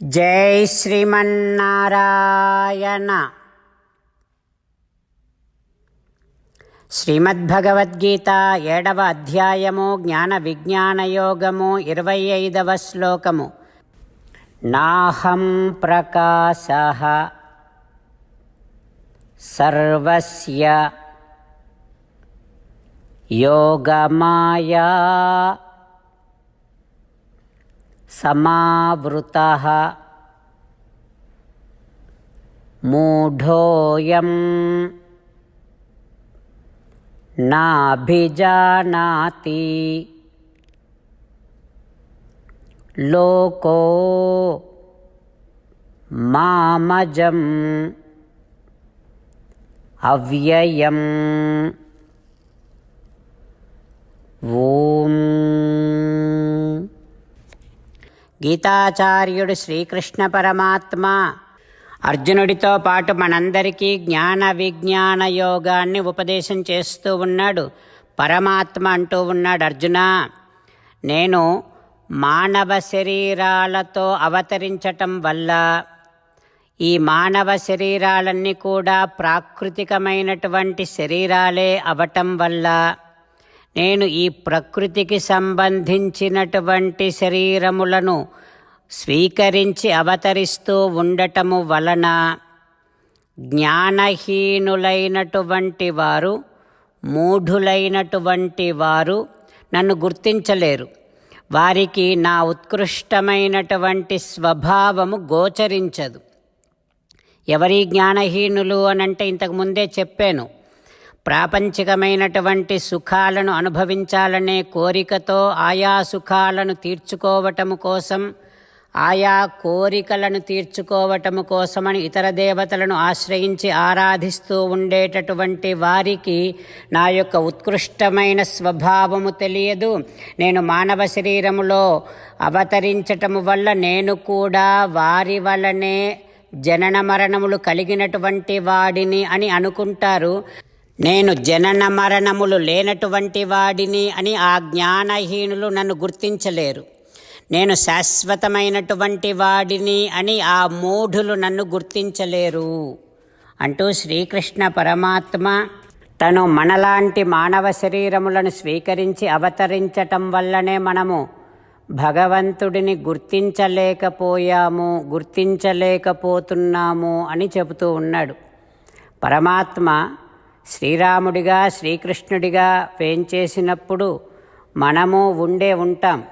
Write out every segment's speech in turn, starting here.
జై శ్రీమన్నారాయణ. శ్రీమద్భగవద్గీత ఏడవ అధ్యాయము జ్ఞాన విజ్ఞాన యోగము ఇరవై ఐదవ శ్లోకము. నాహం ప్రకాశ సర్వస్య యోగమాయా समावृतः। मूढोऽयं नाभिजानाति। लोको मामजम् अव्ययम्। గీతాచార్యుడు శ్రీకృష్ణ పరమాత్మ. అర్జునుడితో పాటు మనందరికీ జ్ఞాన విజ్ఞాన యోగాన్ని ఉపదేశం చేస్తూ ఉన్నాడు. పరమాత్మ అంటూ ఉన్నాడు అర్జున. నేను మానవ శరీరాలతో అవతరించటం వల్ల ఈ మానవ శరీరాలన్నీ కూడా ప్రాకృతికమైనటువంటి శరీరాలే అవటం వల్ల నేను ఈ ప్రకృతికి సంబంధించినటువంటి శరీరములను స్వీకరించి అవతరిస్తూ ఉండటము వలన జ్ఞానహీనులైనటువంటి వారు మూఢులైనటువంటి వారు నన్ను గుర్తించలేరు. వారికి నా ఉత్కృష్టమైనటువంటి స్వభావము గోచరించదు. ఎవరి జ్ఞానహీనులు అనంటే ఇంతకు ముందే చెప్పాను. ప్రాపంచికమైనటువంటి సుఖాలను అనుభవించాలనే కోరికతో ఆయా సుఖాలను తీర్చుకోవటము కోసం ఆయా కోరికలను తీర్చుకోవటము కోసమని ఇతర దేవతలను ఆశ్రయించి ఆరాధిస్తూ ఉండేటటువంటి వారికి నా యొక్క ఉత్కృష్టమైన స్వభావము తెలియదు. నేను మానవ శరీరములో అవతరించటము వల్ల నేను కూడా వారి వలనే జనన మరణములు కలిగినటువంటి వాడిని అని అనుకుంటారు. నేను జనన మరణములు లేనటువంటి వాడిని అని ఆ జ్ఞానహీనులు నన్ను గుర్తించలేరు. నేను శాశ్వతమైనటువంటి వాడిని అని ఆ మూఢులు నన్ను గుర్తించలేరు. అంటూ శ్రీకృష్ణ పరమాత్మ తను మనలాంటి మానవ శరీరములను స్వీకరించి అవతరించటం వల్లనే మనము భగవంతుడిని గుర్తించలేకపోయాము గుర్తించలేకపోతున్నాము అని చెబుతూ ఉన్నాడు. పరమాత్మ శ్రీరాముడిగా శ్రీకృష్ణుడిగా వేంచేసినప్పుడు మనము ఉండే ఉంటాం.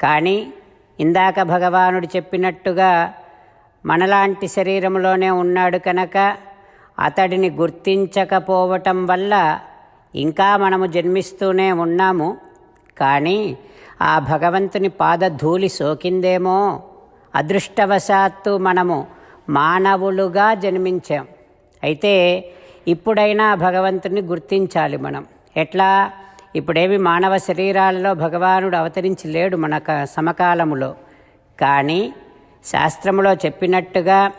కానీ ఇందాక భగవానుడు చెప్పినట్టుగా మనలాంటి శరీరంలోనే ఉన్నాడు కనుక అతడిని గుర్తించకపోవటం వల్ల ఇంకా మనము జన్మిస్తూనే ఉన్నాము. కానీ ఆ భగవంతుని పాదధూళి సోకిందేమో. అదృష్టవశాత్తు మనము మానవులుగా జన్మించాం. అయితే ఇప్పుడైనా భగవంతుని గుర్తించాలి మనం. ఎట్లా? ఇప్పుడేమి మానవ శరీరాలలో భగవానుడు అవతరించి లేడు మన సమకాలములో. కానీ శాస్త్రములో చెప్పినట్టుగా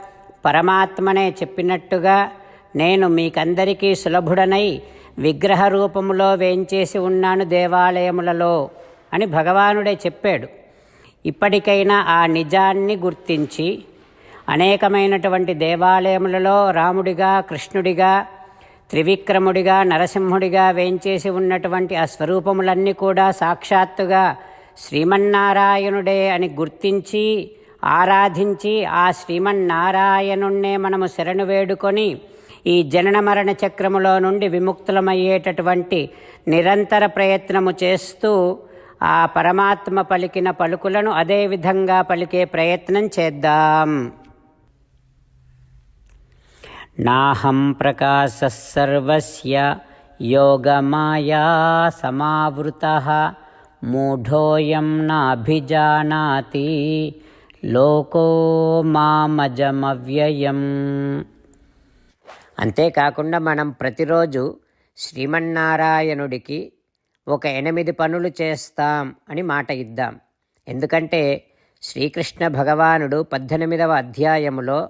పరమాత్మనే చెప్పినట్టుగా నేను మీకందరికీ సులభుడనై విగ్రహ రూపములో వేంచేసి ఉన్నాను దేవాలయములలో అని భగవానుడే చెప్పాడు. ఇప్పటికైనా ఆ నిజాన్ని గుర్తించి అనేకమైనటువంటి దేవాలయములలో రాముడిగా కృష్ణుడిగా త్రివిక్రముడిగా నరసింహుడిగా వేంచేసి ఉన్నటువంటి ఆ స్వరూపములన్నీ కూడా సాక్షాత్తుగా శ్రీమన్నారాయణుడే అని గుర్తించి ఆరాధించి ఆ శ్రీమన్నారాయణుణ్ణే మనము శరణు వేడుకొని ఈ జనన మరణ చక్రములో నుండి విముక్తులమయ్యేటటువంటి నిరంతర ప్రయత్నము చేస్తూ ఆ పరమాత్మ పలికిన పలుకులను అదేవిధంగా పలికే ప్రయత్నం చేద్దాం. నాహం ప్రకాశः సర్వస్య యోగమాయా సమావృత మూఢోయం నాభిజానాతి లోకో మామజమవ్యయం. అంతేకాకుండా మనం ప్రతిరోజు శ్రీమన్నారాయణుడికి ఒక ఎనిమిది పనులు చేస్తాం అని మాట ఇద్దాం. ఎందుకంటే శ్రీకృష్ణ భగవానుడు పద్దెనిమిదవ అధ్యాయములో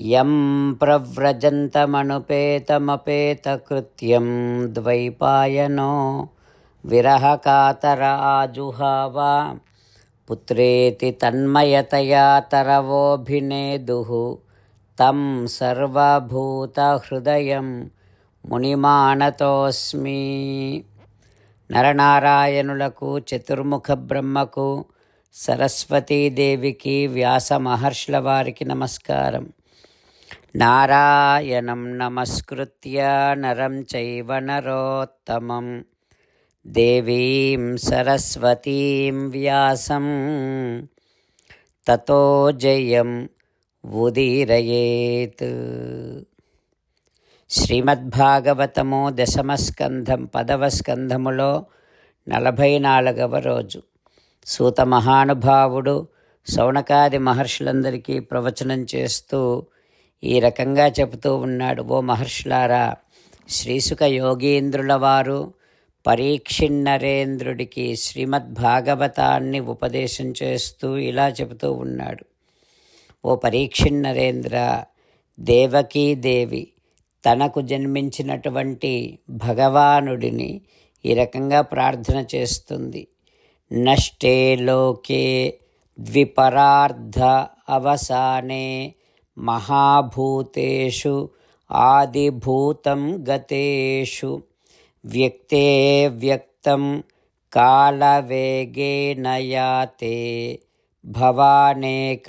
యం ప్రవ్రజంతమనుపేతమపేతకృత్యం ద్వైపాయనో విరహకాతరాజుహావ పుత్రేతి తన్మయతయా తరవోభినేదు తం సర్వభూతహృదయం మునిమానతోస్మి. నరనారాయణులకు చతుర్ముఖ బ్రహ్మకు సరస్వతీదేవికి వ్యాస మహర్షుల వారికి నమస్కారం. నారాయణం నమస్కృత్య నరం చైవ నరోత్తమం దేవీం సరస్వతీం వ్యాసం తతో జయం ఉదీరయేత్ శ్రీమద్భాగవతము దశమస్కంధం పదవ స్కంధములో నలభై నాలుగవ రోజు. సూత మహానుభావుడు సౌనకాది మహర్షులందరికీ ప్రవచనం చేస్తూ ఈ రకంగా చెబుతూ ఉన్నాడు ఓ మహర్షులారా. శ్రీసుక యోగీంద్రుల వారు పరీక్షిన్నరేంద్రుడికి శ్రీమద్భాగవతాన్ని ఉపదేశం చేస్తూ ఇలా చెబుతూ ఉన్నాడు. ఓ పరీక్షిన్నరేంద్ర దేవకీ దేవి తనకు జన్మించినటువంటి భగవానుడిని ఈ రకంగా ప్రార్థన చేస్తుంది. నష్టే లోకే ద్విపరార్ధ అవసానే మహాభూతేషు ఆదిభూతం గతేషు. వ్యక్తే వ్యక్తం కాలవేగేన యాతే భవానేక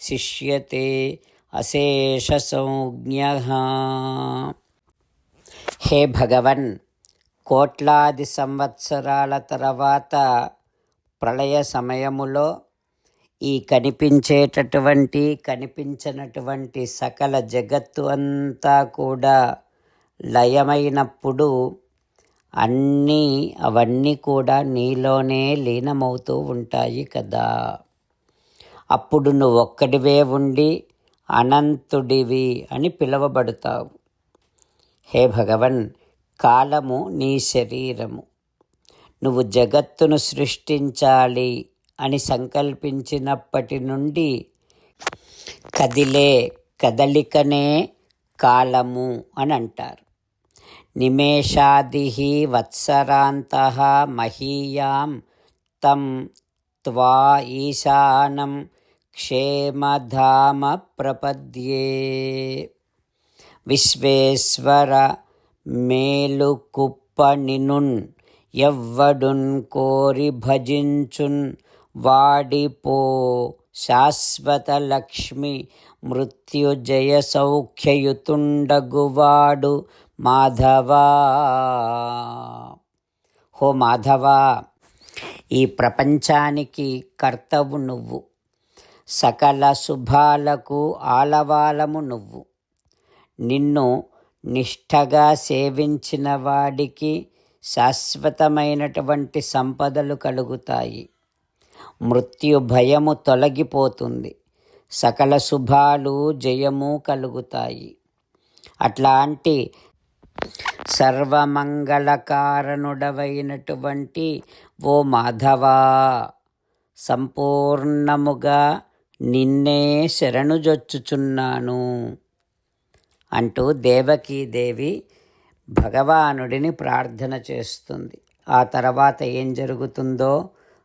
శిష్యతే అశేష సంజ్ఞ హే భగవన్ కోట్లాది సంవత్సరాల తర్వాత ప్రళయ సమయములో ఈ కనిపించేటటువంటి కనిపించినటువంటి సకల జగత్తు అంతా కూడా లయమైనప్పుడు అన్నీ అవన్నీ కూడా నీలోనే లీనమవుతూ ఉంటాయి కదా. అప్పుడు నువ్వు ఒక్కడివే ఉండి అనంతుడివి అని పిలువబడతావు. హే భగవన్ కాలము నీ శరీరము. నువ్వు జగత్తును సృష్టించాలి. అని సంకల్పించినప్పటి నుండి కదిలే కదలికనే కాలము అని అంటారు. నిమేషాది వత్సరాంత మహీయాం తం త్వా ఈశానం క్షేమధామ ప్రపద్యే. విశ్వేశ్వర మేలుకుప్పనినున్ ఎవ్వడున్ కోరి భజించున్ వాడిపో. శాశ్వత లక్ష్మి మృత్యుజయ సౌఖ్యయుతుండగువాడు మాధవా. హో మాధవా ఈ ప్రపంచానికి కర్తవు నువ్వు. సకల శుభాలకు ఆలవాలము నువ్వు. నిన్ను నిష్ఠగా సేవించిన వాడికి శాశ్వతమైనటువంటి సంపదలు కలుగుతాయి. మృత్యు భయము తొలగిపోతుంది. సకల శుభాలు జయము కలుగుతాయి. అట్లాంటి సర్వమంగళకారణుడవైనటువంటి ఓ మాధవా సంపూర్ణముగా నిన్నే శరణుజొచ్చుచున్నాను అంటూ దేవకీదేవి భగవానుడిని ప్రార్థన చేస్తుంది. ఆ తర్వాత ఏం జరుగుతుందో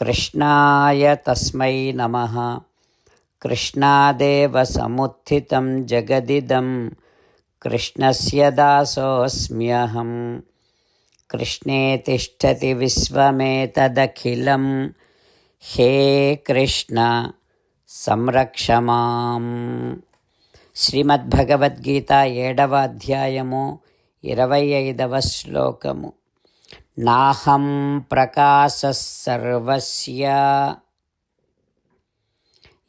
కృష్ణాయ తస్మై నమ. కృష్ణాదేవ సముత్థితం జగదిదం కృష్ణస్య దాసోऽస్మ్యహం కృష్ణే తిష్టతి విశ్వమేతదఖిలం హే కృష్ణ సంరక్షమాం శ్రీమద్భగవద్గీత ఏడవ అధ్యాయము ఇరవై ఐదవ శ్లోకము. నాహం ప్రకాశ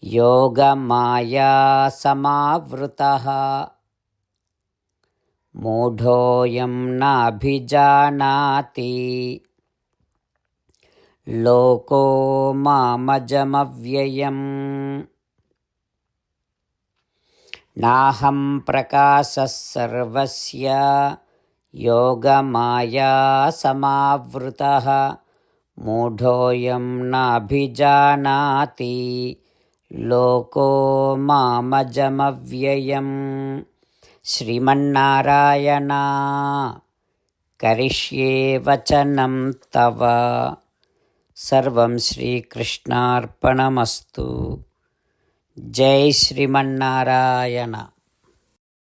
యోగమాయా సమావృత మూఢోయం నాభిజానాతి లోకో మామజమవ్యయం నాహం ప్రకాశ సర్వస్య యోగమాయా సమావృత మూఢోయం నాభిజానాతి లోకో మామజమవ్యయం శ్రీమన్నారాయణ కరిష్యే వచనం తవ సర్వం శ్రీకృష్ణార్పణమస్తు జై శ్రీమన్నారాయణ